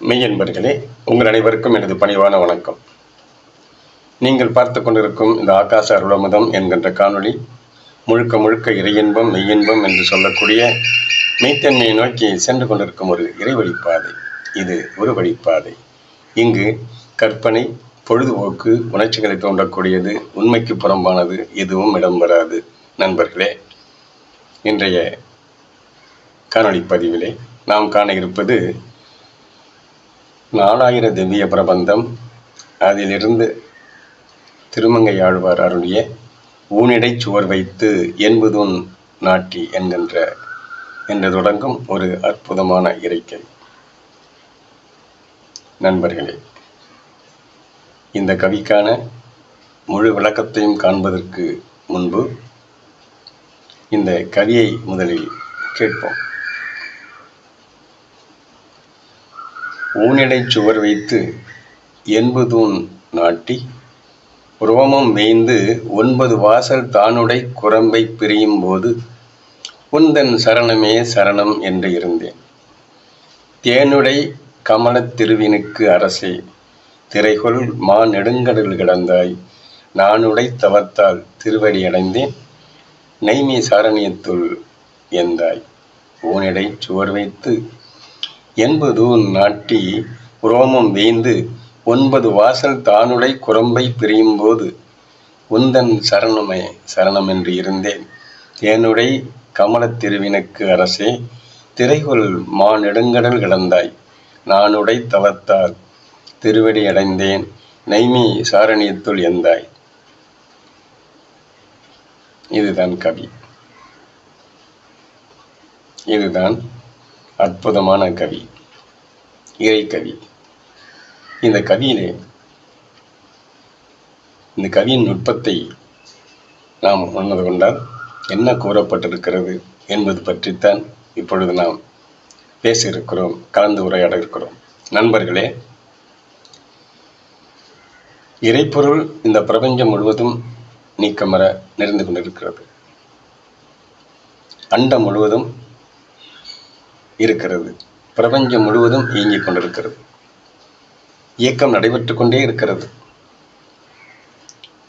மெய்யன்பர்களே உங்கள் அனைவருக்கும் எனது பணிவான வணக்கம். நீங்கள் பார்த்து கொண்டிருக்கும் இந்த ஆகாச அருளமுதம் என்கின்ற காணொளி முழுக்க முழுக்க இறையின்பம் மெய்யின்பம் என்று சொல்லக்கூடிய மெய்த்தன்மையை நோக்கி சென்று கொண்டிருக்கும் ஒரு இறைவழிப்பாதை. இது ஒரு வழிப்பாதை. இங்கு கற்பனை பொழுதுபோக்கு உணர்ச்சிகளை தோன்றக்கூடியது உண்மைக்கு புறம்பானது எதுவும் இடம்பெறாது நண்பர்களே இன்றைய காணொளி பதிவிலே நாம் காண இருப்பது நாலாயிர திவ்ய பிரபந்தம் அதிலிருந்து திருமங்கை ஆழ்வார் அருளிய ஊனிடை சுவர் வைத்து என்பதுன் நாட்டி என்கின்ற என்று தொடங்கும் ஒரு அற்புதமான இறைக்கை. நண்பர்களே இந்த கவிக்கான முழு விளக்கத்தையும் காண்பதற்கு முன்பு இந்த கவியை முதலில் கேட்போம். ஊனிடை சுவர் வைத்து என்பதூன் நாட்டி ரோமம் வேய்ந்து ஒன்பது வாசல் தானுடை குரம்பை பிரியும் போது உந்தன் சரணமே சரணம் என்று இருந்தேன். தேனுடை கமலத் திருவினுக்கு அரசே திரைகொள் மா நெடுங்கடல் கிடந்தாய் நானுடை தவத்தால் திருவடி அடைந்தேன் நெய்மி சாரணியத்துள் எந்தாய். ஊனிடை சுவர் வைத்து என்பது நாட்டி ரோமம் வேய்ந்து ஒன்பது வாசல் தானுடை குரம்பை பிரியும் போது உந்தன் சரணமே சரணம் என்று இருந்தேன். தேனுடை கமலத் திருவினுக்கு அரசே திரைகொள் மா நெடுங்கடல் கிடந்தாய். நானுடை தவத்தால் திருவடி அடைந்தேன் நெய்மி சாரணியத்துள் எந்தாய். இதுதான் கவி. இதுதான் அற்புதமான கவி இறைக்கவி. இந்த கவியிலே இந்த கவியின் நுட்பத்தை நாம் உணர்ந்து கொண்டால் என்ன கூறப்பட்டிருக்கிறது என்பது பற்றித்தான் இப்பொழுது நாம் பேசியிருக்கிறோம் கலந்து உரையாட இருக்கிறோம் நண்பர்களே இறைப்பொருள் இந்த பிரபஞ்சம் முழுவதும் நீக்கமர நிறைந்து கொண்டிருக்கிறது. அண்டம் முழுவதும் இருக்கிறது. பிரபஞ்சம் முழுவதும் இயங்கிக் கொண்டிருக்கிறது. இயக்கம் நடைபெற்று கொண்டே இருக்கிறது.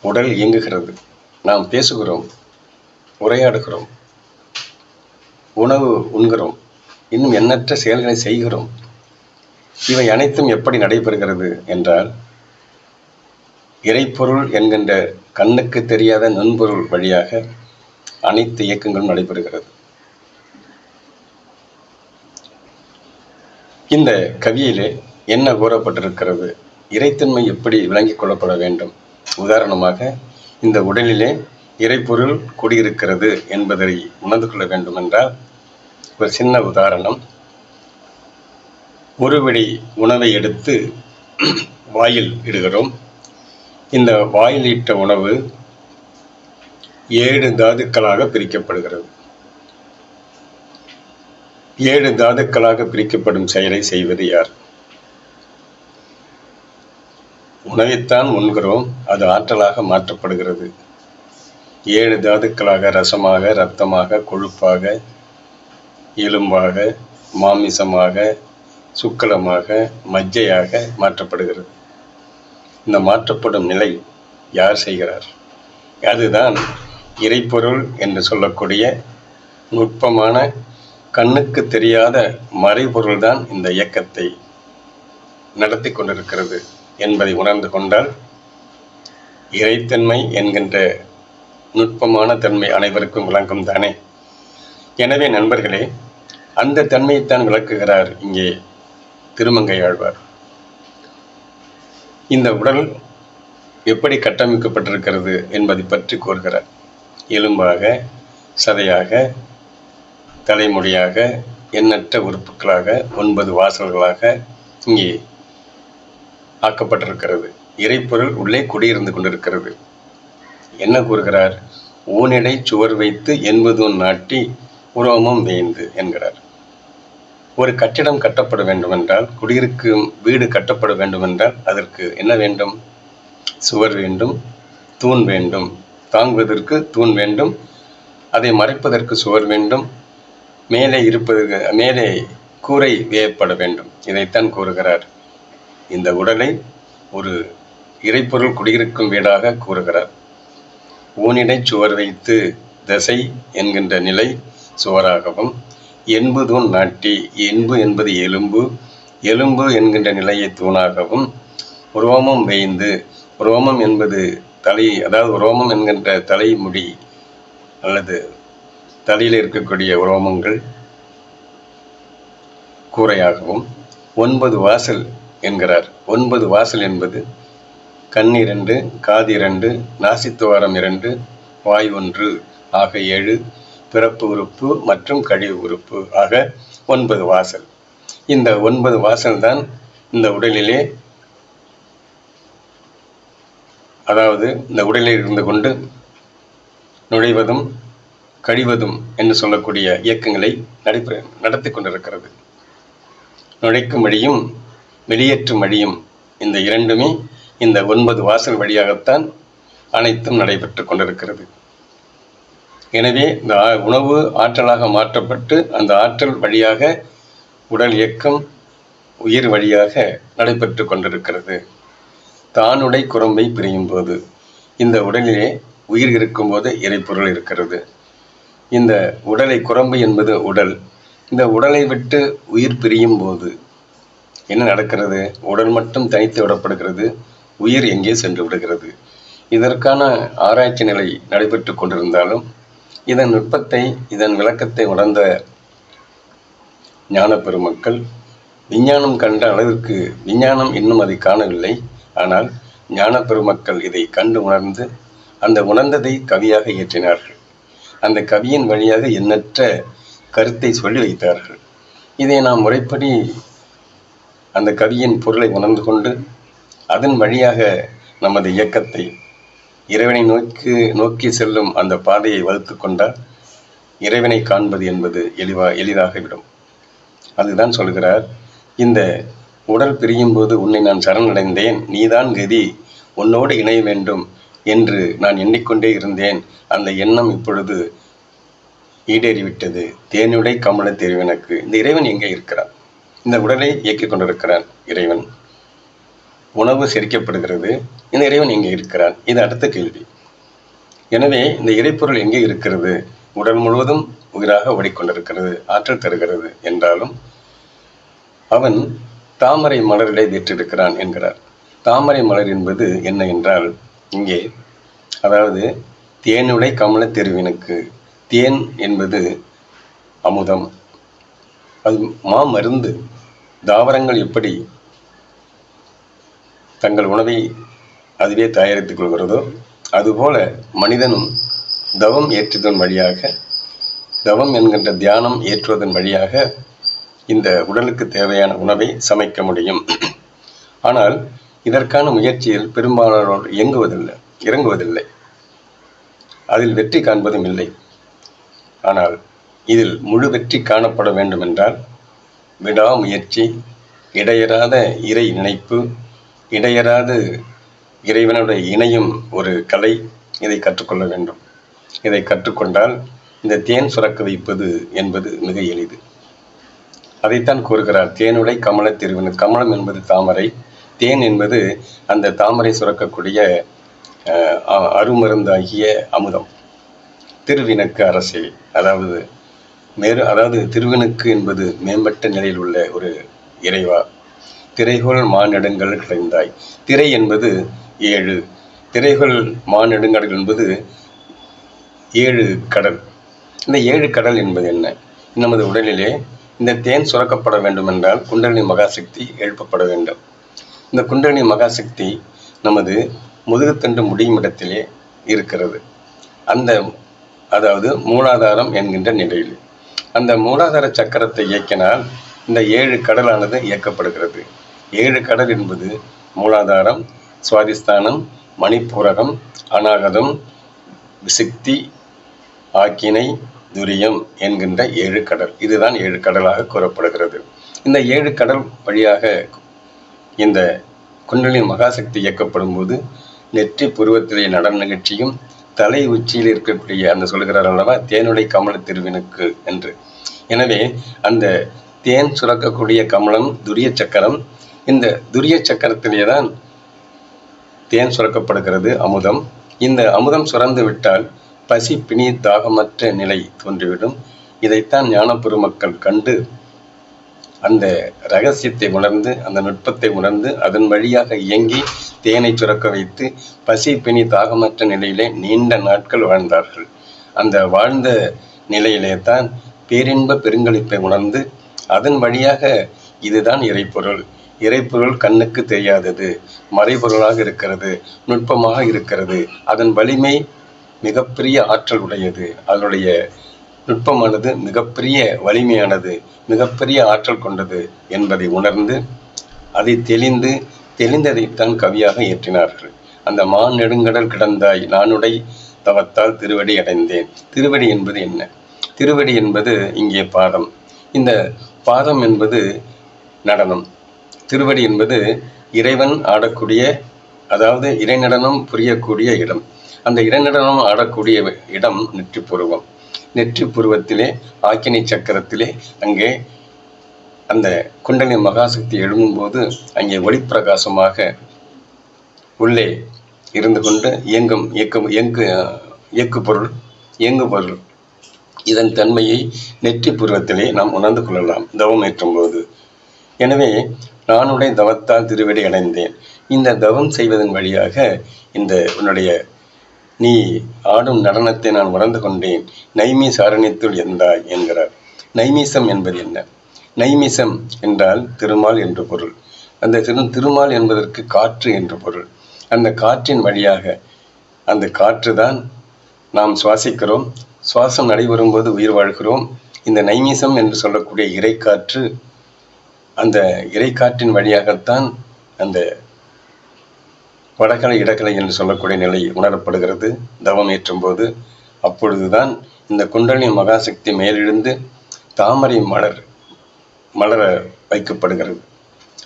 உடல் இயங்குகிறது. நாம் பேசுகிறோம் உரையாடுகிறோம் உணவு உண்கிறோம் இன்னும் எண்ணற்ற செயல்களை செய்கிறோம். இவை அனைத்தும் எப்படி நடைபெறுகிறது என்றால் இறைப்பொருள் என்கின்ற கண்ணுக்கு தெரியாத நுண்பொருள் வழியாக அனைத்து இயக்கங்களும் நடைபெறுகிறது. இந்த கவியிலே என்ன கூறப்பட்டிருக்கிறது? இறைத்தன்மை எப்படி விளங்கிக் கொள்ளப்பட வேண்டும்? உதாரணமாக இந்த உடலிலே இறைப்பொருள் குடியிருக்கிறது என்பதை உணர்ந்து கொள்ள வேண்டும் என்றால் ஒரு சின்ன உதாரணம். ஒரு வெடி உணவை எடுத்து வாயில் இடுகிறோம். இந்த வாயில் இட்ட உணவு ஏழு தாதுக்களாக பிரிக்கப்படுகிறது. ஏழு தாதுக்களாக பிரிக்கப்படும் செயலை செய்வது யார்? உணவைத்தான் உண்கிறோம் அது ஆற்றலாக மாற்றப்படுகிறது. ஏழு தாதுக்களாக ரசமாக இரத்தமாக கொழுப்பாக எலும்பாக மாமிசமாக சுக்கலமாக மஜ்ஜையாக மாற்றப்படுகிறது. இந்த மாற்றப்படும் நிலை யார் செய்கிறார்? அதுதான் இறைப்பொருள் என்று சொல்லக்கூடிய நுட்பமான கண்ணுக்கு தெரியாத மறைபொருள்தான் இந்த இயக்கத்தை நடத்தி கொண்டிருக்கிறது என்பதை உணர்ந்து கொண்டால் இறைத்தன்மை என்கின்ற நுட்பமான தன்மை அனைவருக்கும் விளங்கும் தானே? எனவே நண்பர்களே அந்த தன்மையைத்தான் விளக்குகிறார் இங்கே திருமங்கையாழ்வார் இந்த உடல் எப்படி கட்டமைக்கப்பட்டிருக்கிறது என்பதை பற்றி கூறுகிறார். எலும்பாக சதையாக தலைமுடியாக எண்ணற்ற உறுப்புகளாக ஒன்பது வாசல்களாக இங்கே ஆக்கப்பட்டிருக்கிறது. இறைப்பொருள் உள்ளே குடியிருந்து கொண்டிருக்கிறது. என்ன கூறுகிறார்? ஊனிடை சுவர் வைத்து என்பதும் நாட்டி உரோமம் வேந்து என்கிறார். ஒரு கட்டிடம் கட்டப்பட வேண்டுமென்றால் குடியிருக்கும் வீடு கட்டப்பட வேண்டுமென்றால் அதற்கு என்ன வேண்டும்? சுவர் வேண்டும் தூண் வேண்டும். தாங்குவதற்கு தூண் வேண்டும் அதை மறைப்பதற்கு சுவர் வேண்டும் மேலே இருப்பது மேலே கூரை வேயப்பட வேண்டும். இதைத்தான் கூறுகிறார். இந்த உடலை ஒரு இறைப்பொருள் குடியிருக்கும் வீடாக கூறுகிறார். ஊனிடை சுவர் வைத்து தசை என்கின்ற நிலை சுவராகவும் என்பு தூண் நாட்டி என்பு என்பது எலும்பு எலும்பு என்கின்ற நிலையை தூணாகவும் உரோமம் வேய்ந்து உரோமம் என்பது தலை அதாவது உரோமம் என்கின்ற தலைமுடி அல்லது தலையில் இருக்கக்கூடிய உரோமங்கள் கூரையாகவும் ஒன்பது வாசல் என்கிறார். ஒன்பது வாசல் என்பது கண் இரண்டு காது இரண்டு நாசித்துவாரம் இரண்டு வாய் ஒன்று ஆக ஏழு பிறப்பு உறுப்பு மற்றும் கழிவு உறுப்பு ஆக ஒன்பது வாசல். இந்த ஒன்பது வாசல் தான் இந்த உடலிலே அதாவது இந்த உடலில் இருந்து கொண்டு நுழைவதும் கழிவதும் என்று சொல்லக்கூடிய இயக்கங்களை நடைபெற நடத்தி கொண்டிருக்கிறது. நுழைக்கும் வழியும் வெளியேற்றும் வழியும் இந்த இரண்டுமே இந்த ஒன்பது வாசல் வழியாகத்தான் அனைத்தும் நடைபெற்று கொண்டிருக்கிறது. எனவே இந்த ஆ- உணவு ஆற்றலாக மாற்றப்பட்டு அந்த ஆற்றல் வழியாக உடல் இயக்கம் உயிர் வழியாக நடைபெற்று கொண்டிருக்கிறது. தானுடை குரம்பை பிரியும் போது இந்த உடலிலே உயிர் இருக்கும்போது இறைப்பொருள் இருக்கிறது. இந்த உடலை குரம்பு என்பது உடல். இந்த உடலை விட்டு உயிர் பிரியும் போது என்ன நடக்கிறது? உடல் மட்டும் தனித்து விடப்படுகிறது உயிர் எங்கே சென்று விடுகிறது? இதற்கான ஆராய்ச்சி நிலை நடைபெற்று கொண்டிருந்தாலும் இதன் நுட்பத்தை இதன் விளக்கத்தை உணர்ந்த ஞான பெருமக்கள் விஞ்ஞானம் கண்ட அளவிற்கு விஞ்ஞானம் இன்னும் அதை காணவில்லை. ஆனால் ஞான பெருமக்கள் இதை கண்டு உணர்ந்து அந்த உணர்ந்ததை கவியாக இயற்றினார்கள். அந்த கவியின் வழியாக எண்ணற்ற கருத்தை சொல்லி வைத்தார்கள். இதை நாம் முறைப்படி அந்த கவியின் பொருளை உணர்ந்து கொண்டு அதன் வழியாக நமது இயக்கத்தை இறைவனை நோக்கி நோக்கி செல்லும் அந்த பாதையை வகுத்து கொண்டால் இறைவனை காண்பது என்பது எளிவா எளிதாகிவிடும். அதுதான் சொல்கிறார் இந்த உடல் பிரியும் போது உன்னை நான் சரணடைந்தேன் நீதான் கதி உன்னோடு இணைய வேண்டும் என்று நான் எண்ணிக்கொண்டே இருந்தேன். அந்த எண்ணம் இப்பொழுது ஈடேறிவிட்டது. தேனுடை கமல தெரிவனுக்கு இந்த இறைவன் எங்கே இருக்கிறான்? இந்த உடலை இயக்கிக் கொண்டிருக்கிறான் இறைவன். உணவு செரிக்கப்படுகிறது. இந்த இறைவன் எங்கே இருக்கிறான்? இது அடுத்த கேள்வி. எனவே இந்த இறைப்பொருள் எங்கே இருக்கிறது? உடல் முழுவதும் உயிராக ஓடிக்கொண்டிருக்கிறது. ஆற்றல் தருகிறது என்றாலும் அவன் தாமரை மலரிலே வீற்றிருக்கிறான் என்கிறார். தாமரை மலர் என்பது என்ன என்றால் இங்கே அதாவது தேனுடை கமல தெருவினுக்கு. தேன் என்பது அமுதம். அது மா மருந்து. தாவரங்கள் எப்படி தங்கள் உணவை அதுவே தயாரித்துக் கொள்கிறதோ அதுபோல மனிதனும் தவம் ஏற்றுவதன் வழியாக தவம் என்கின்ற தியானம் ஏற்றுவதன் வழியாக இந்த உடலுக்கு தேவையான உணவை சமைக்க முடியும். ஆனால் இதற்கான முயற்சியில் பெரும்பாலானோர் இயங்குவதில்லை இறங்குவதில்லை. அதில் வெற்றி காண்பதும் இல்லை. ஆனால் இதில் முழு வெற்றி காணப்பட வேண்டுமென்றால் விடாமுயற்சி இடையறாத இறை நினைப்பு இடையறாது இறைவனுடைய இணையும் ஒரு கலை இதை கற்றுக்கொள்ள வேண்டும். இதை கற்றுக்கொண்டால் இந்த தேன் சுரக்க வைப்பது என்பது மிக எளிது. அதைத்தான் கூறுகிறார் தேனுடை கமல திருவினு கமலம் என்பது தாமரை தேன் என்பது அந்த தாமரை சுரக்கக்கூடிய அருமருந்தாகிய அமுதம். திருவினக்கு அரசே அதாவது மேறு அதாவது திருவினுக்கு என்பது மேம்பட்ட நிலையில் உள்ள ஒரு இறைவா. திரைகோள் மாநெடுங்கள் கிடைந்தாய் திரை என்பது ஏழு. திரைகோள் மாநெடுங்கடல் என்பது ஏழு கடல். இந்த ஏழு கடல் என்பது என்ன? நமது உடலிலே இந்த தேன் சுரக்கப்பட வேண்டும் என்றால் குண்டலினி மகாசக்தி எழுப்பப்பட வேண்டும். இந்த குண்டலினி மகாசக்தி நமது முதுகுத்தண்டு முடியும் இடத்திலே இருக்கிறது. அந்த அதாவது மூலாதாரம் என்கின்ற நிலையில். அந்த மூலாதார சக்கரத்தை இயக்கினால் இந்த ஏழு கடலானது இயக்கப்படுகிறது. ஏழு கடல் என்பது மூலாதாரம் சுவாதிஸ்தானம் மணிப்பூரகம் அநாகதம் விசக்தி ஆக்கினை துரியம் என்கின்ற ஏழு கடல். இதுதான் ஏழு கடலாக கூறப்படுகிறது. இந்த ஏழு கடல் வழியாக இந்த குண்டலின் மகாசக்தி இயக்கப்படும் போது நெற்றி புருவத்திலே நடன நிகழ்ச்சியும் தலை உச்சியில் இருக்கக்கூடிய அந்த சொல்கிறார் அல்லவா தேனுடை கமல திருவினுக்கு என்று. எனவே அந்த தேன் சுரக்கக்கூடிய கமலம் துரிய சக்கரம் இந்த துரிய சக்கரத்திலே தான் தேன் சுரக்கப்படுகிறது அமுதம். இந்த அமுதம் சுரந்து விட்டால் பசி பிணி தாகமற்ற நிலை தோன்றிவிடும். இதைத்தான் ஞான பெருமக்கள் கண்டு அந்த ரகசியத்தை உணர்ந்து அந்த நுட்பத்தை உணர்ந்து அதன் வழியாக இயங்கி தேனை சுரக்க வைத்து பசி பிணி தாகமற்ற நிலையிலே நீண்ட நாட்கள் வாழ்ந்தார்கள். அந்த வாழ்ந்த நிலையிலே தான் பேரின்ப பெருங்களிப்பை உணர்ந்து அதன் வழியாக இதுதான் இறைப்பொருள். இறைப்பொருள் கண்ணுக்கு தெரியாதது மறைபொருளாக இருக்கிறது நுட்பமாக இருக்கிறது. அதன் வலிமை மிகப்பெரிய ஆற்றல் உடையது. அதனுடைய நுட்பமானது மிகப்பெரிய வலிமையானது மிகப்பெரிய ஆற்றல் கொண்டது என்பதை உணர்ந்து அதை தெளிந்து தெளிந்ததைத்தான் கவியாக ஏற்றினார்கள் அந்த மான் நெடுங்கடல் கிடந்தாய் நானுடை தவத்தால் திருவடி அடைந்தேன். திருவடி என்பது என்ன? திருவடி என்பது இங்கே பாதம். இந்த பாதம் என்பது நடனம். திருவடி என்பது இறைவன் ஆடக்கூடிய அதாவது இறைநடனம் புரியக்கூடிய இடம். அந்த இறைநடனம் ஆடக்கூடிய இடம் நெற்றி புருவத்திலே ஆக்கினை சக்கரத்திலே அங்கே அந்த குண்டலி மகாசக்தி எழும்பும்போது அங்கே ஒளிப்பிரகாசமாக உள்ளே இருந்து கொண்டு இயங்கும் இயக்க இயங்கு இயக்கு பொருள் இயங்கு பொருள். இதன் தன்மையை நெற்றி புருவத்திலே நாம் உணர்ந்து கொள்ளலாம். தவம் ஏற்றும் போது எனவே நானுடைய தவத்தால் திருவடி அடைந்தேன். இந்த தவம் செய்வதன் வழியாக இந்த உன்னுடைய நீ ஆடும் நடனத்தை நான் உணர்ந்து கொண்டேன். நைமி சாரணித்துள் இருந்தாய் என்கிறார். நைமீசம் என்பது என்ன? நைமிசம் என்றால் திருமால் என்று பொருள். அந்த திரு திருமால் என்பதற்கு காற்று என்று பொருள். அந்த காற்றின் வழியாக அந்த காற்று தான் நாம் சுவாசிக்கிறோம். சுவாசம் நடைபெறும் போது உயிர் வாழ்கிறோம். இந்த நைமிசம் என்று சொல்லக்கூடிய இறைக்காற்று அந்த இறைக்காற்றின் வழியாகத்தான் அந்த வடகலை இடக்கலை என்று சொல்லக்கூடிய நிலை உணரப்படுகிறது. தவம் ஏற்றும் போது அப்பொழுதுதான் இந்த குண்டலினி மகாசக்தி மேலெழுந்து தாமரை மலர் மலர வைக்கப்படுகிறது.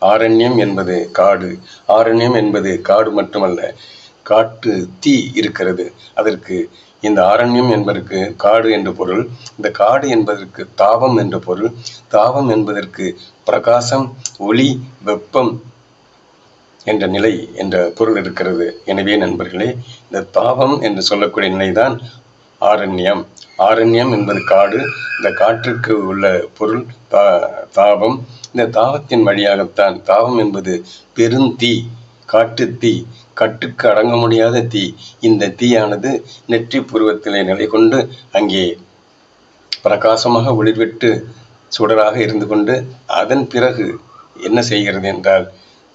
ஆரண்யம் என்பது காடு. ஆரண்யம் என்பது காடு மட்டுமல்ல காட்டு தீ இருக்கிறது. அதற்கு இந்த ஆரண்யம் என்பதற்கு காடு என்று பொருள். இந்த காடு என்பதற்கு தாபம் என்று பொருள். தாபம் என்பதற்கு பிரகாசம் ஒளி வெப்பம் என்ற நிலை என்ற பொருள் இருக்கிறது. எனவே நண்பர்களே இந்த தாபம் என்று சொல்லக்கூடிய நிலைதான் ஆரண்யம். ஆரண்யம் என்பது காடு. இந்த காற்றுக்கு உள்ள பொருள் தா தாபம். இந்த தாபத்தின் வழியாகத்தான் தாபம் என்பது பெருந்தீ காட்டுத்தீ கட்டுக்கு அடங்க முடியாத தீ. இந்த தீயானது நெற்றி புருவத்திலே நிலை கொண்டு அங்கே பிரகாசமாக ஒளிர்விட்டு சுடராக இருந்து கொண்டு அதன் பிறகு என்ன செய்கிறது என்றால்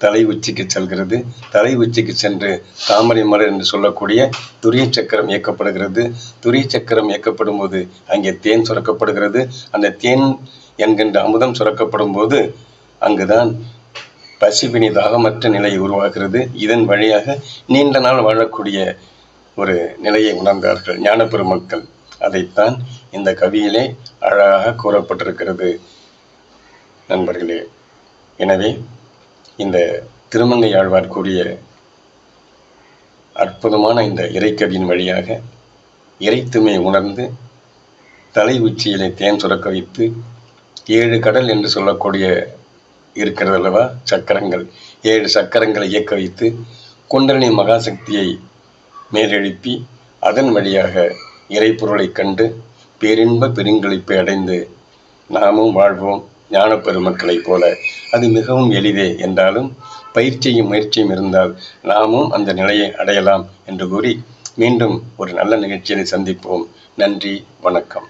தலை உச்சிக்கு செல்கிறது. தலை உச்சிக்கு சென்று தாமரை மலர் என்று சொல்லக்கூடிய துரிய சக்கரம் இயக்கப்படுகிறது. துரிய சக்கரம் இயக்கப்படும் போது அங்கே தேன் சுரக்கப்படுகிறது. அந்த தேன் என்கின்ற அமுதம் சுரக்கப்படும் போது அங்குதான் பசிபினி தாகமற்ற நிலை உருவாகிறது. இதன் வழியாக நீண்ட நாள் வாழக்கூடிய ஒரு நிலையை உணர்ந்தார்கள் ஞான பெருமக்கள் அதைத்தான் இந்த கவியிலே அழகாக கூறப்பட்டிருக்கிறது. நண்பர்களே எனவே இந்த திருமங்கை ஆழ்வார் கூறிய அற்புதமான இந்த இறைக்கவியின் வழியாக இறைத்துமை உணர்ந்து தலை உச்சியிலே தேன் சுரக்க வைத்து ஏழு கடல் என்று சொல்லக்கூடிய இருக்கிறது அல்லவா சக்கரங்கள். ஏழு சக்கரங்களை இயக்க வைத்து குண்டலினி மகாசக்தியை மேலெழுப்பி அதன் வழியாக இறைப்பொருளைக் கண்டு பேரின்ப பெருங்களிப்பை அடைந்து நாமும் வாழ்வோம். ஞான பெருமக்களைப் போல அது மிகவும் எளிதே என்றாலும் பயிற்சியும் முயற்சியும் இருந்தால் நாமும் அந்த நிலையை அடையலாம் என்று கூறி மீண்டும் ஒரு நல்ல நிகழ்ச்சியை சந்திப்போம். நன்றி வணக்கம்.